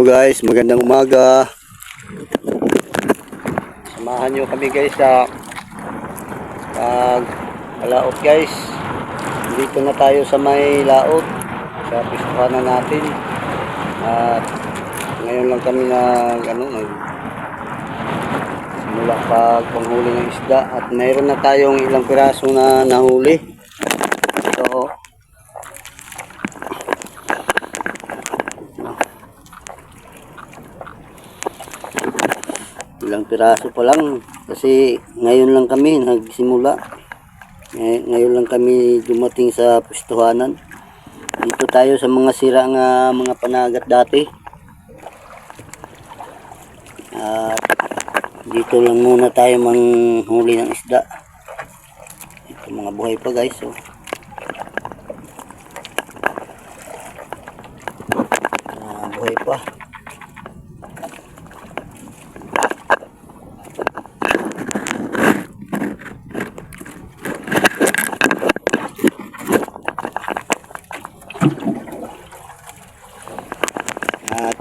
Hello guys, magandang umaga. Samahan nyo kami guys sa pag laot guys. Dito na tayo sa may laot. Sa pistuhan na natin. At ngayon lang kami nag ano nag simula pag panghuli ng isda at mayroon na tayong ilang piraso na nahuli. So, ilang piraso pa lang. Kasi ngayon lang kami nagsimula. Ngay- ngayon lang kami dumating sa pustuhanan dito tayo sa mga sira nga mga panagat dati. At dito lang muna tayo manghuli ng isda. Ito mga buhay pa guys oh. Ah, buhay pa At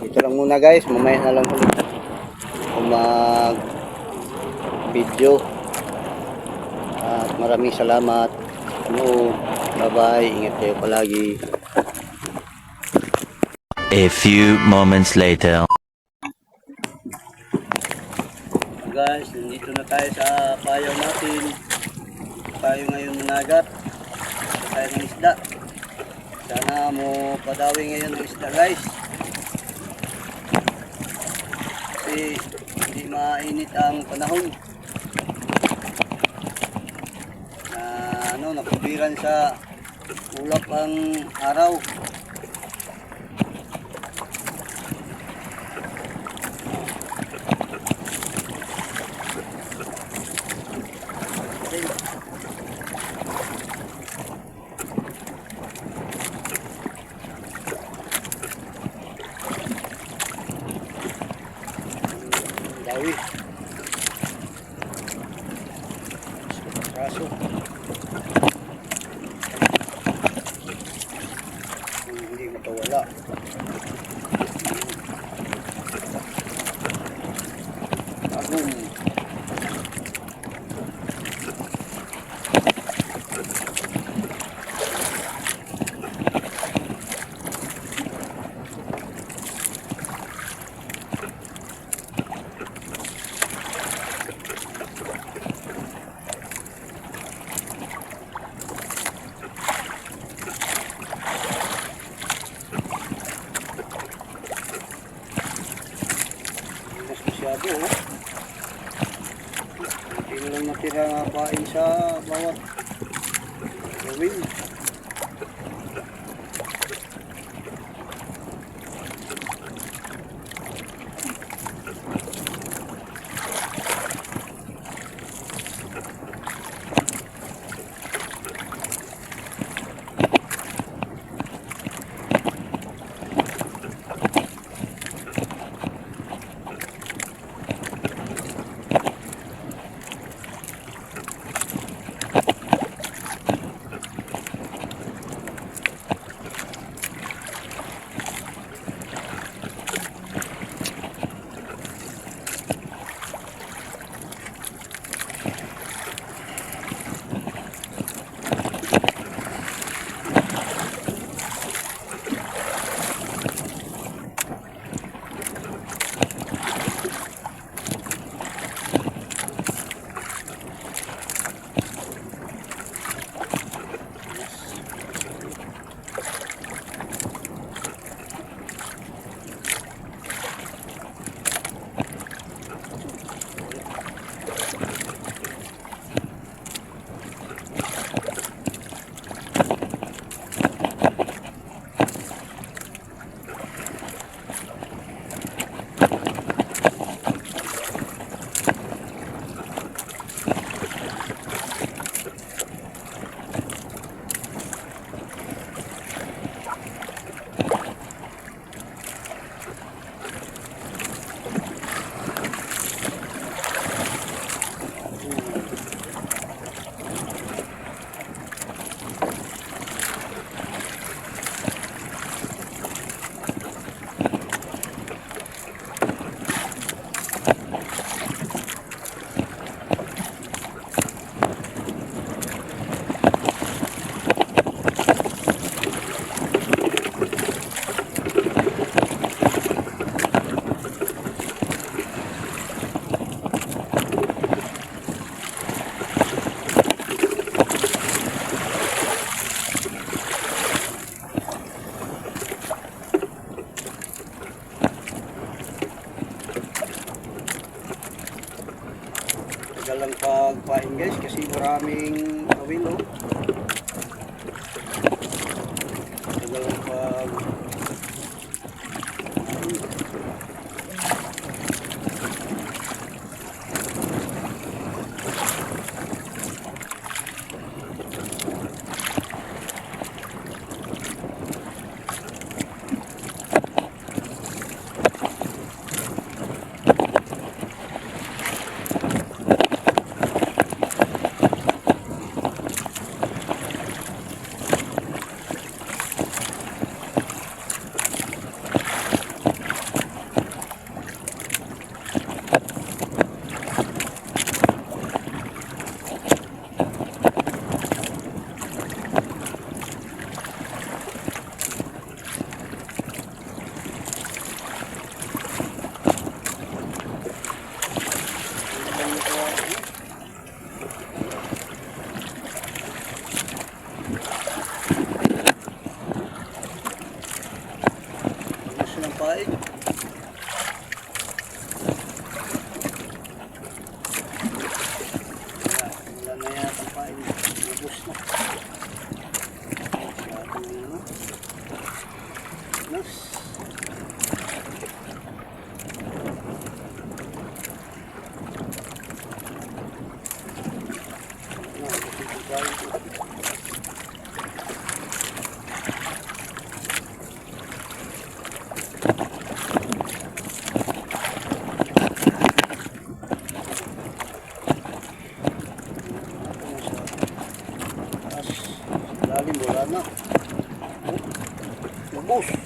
dito lang muna guys, mamaya na lang ulit mag video. At maraming salamat. Ano, bye bye, ingat kayo palagi. A few moments later. Guys, nandito na tayo sa payaw natin. Tayo ngayon managat. Sa tayo ng isda. Sana mo padawi ngayon ng isda guys. Kasi hindi mainit ang panahon. Na ano, nakubiran sa ulap ang araw. Dawi. Kaso. Hindi natira nga pain sa bawat gawin. Maraming lalim wala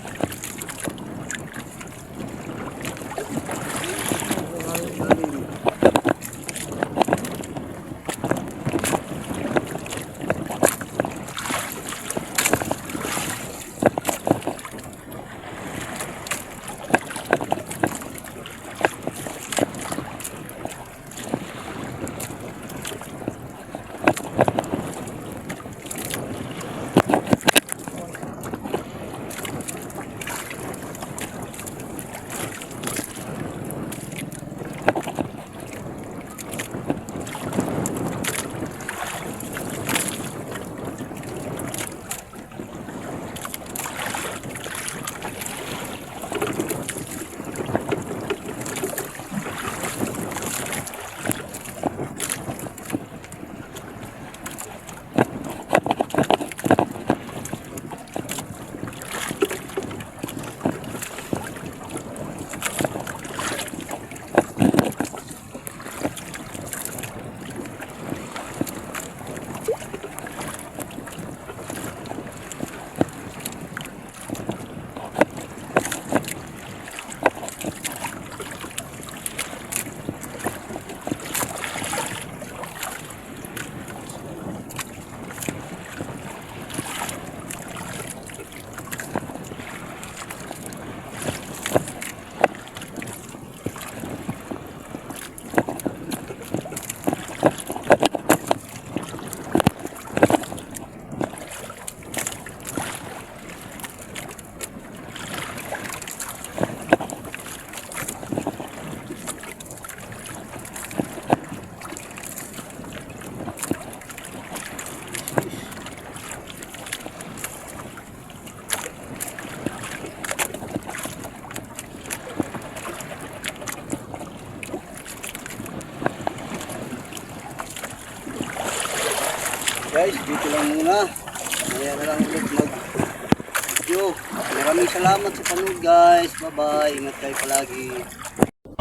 salamat sa panood guys. Bye-bye. Ingat kayo palagi.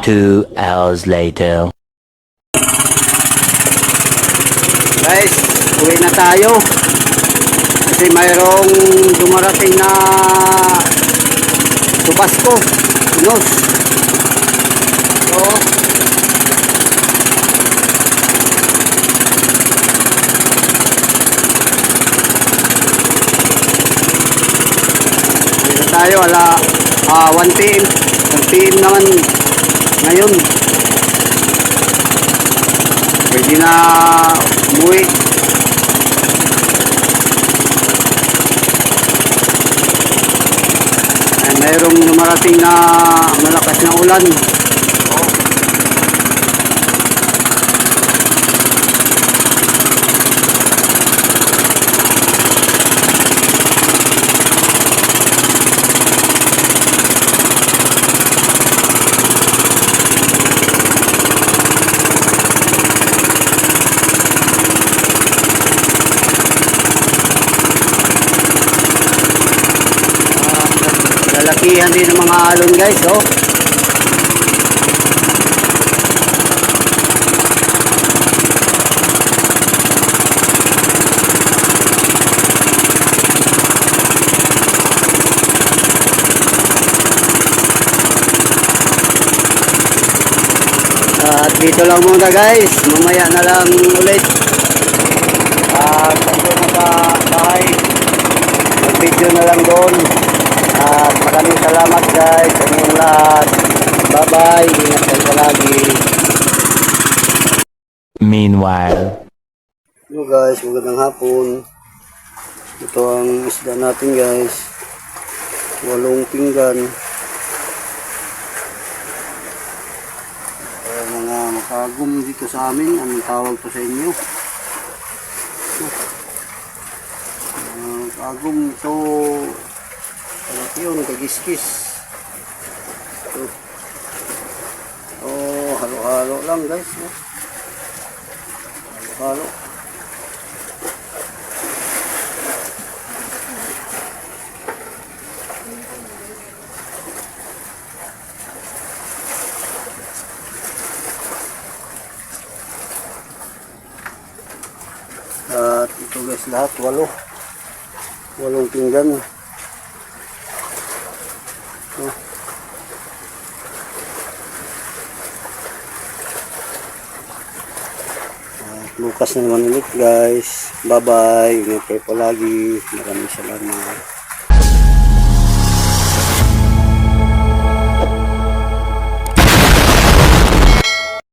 Two hours later. Guys, uwi na tayo. Kasi mayroong dumarating na Tubasco. Pinos. So, tayo, ala ah 1 p.m. 1 p.m. naman ngayon. Pwede na umuwi. Ay, mayroong lumarating na malakas na ulan. Lalakihan din ng mga alon guys, oh. At dito lang muna guys, mamaya na lang ulit. At dito na sa bahay, mag-video na lang doon. At maraming salamat guys sa inyong lahat. Bye bye, ingat kayo palagi. Meanwhile. Hello guys, magandang hapon. Ito ang isda natin guys. Walong pinggan. Ito mga makagum dito sa amin. Anong tawag to sa inyo? Uh, kagum to yun, kagiskis. Ito. Oh, halo-halo lang guys. Halo-halo. At ito guys lahat, walo. Walong pinggan. Oh. At bukas na naman ulit guys. Bye bye. Ingat kayo palagi. Maraming salamat.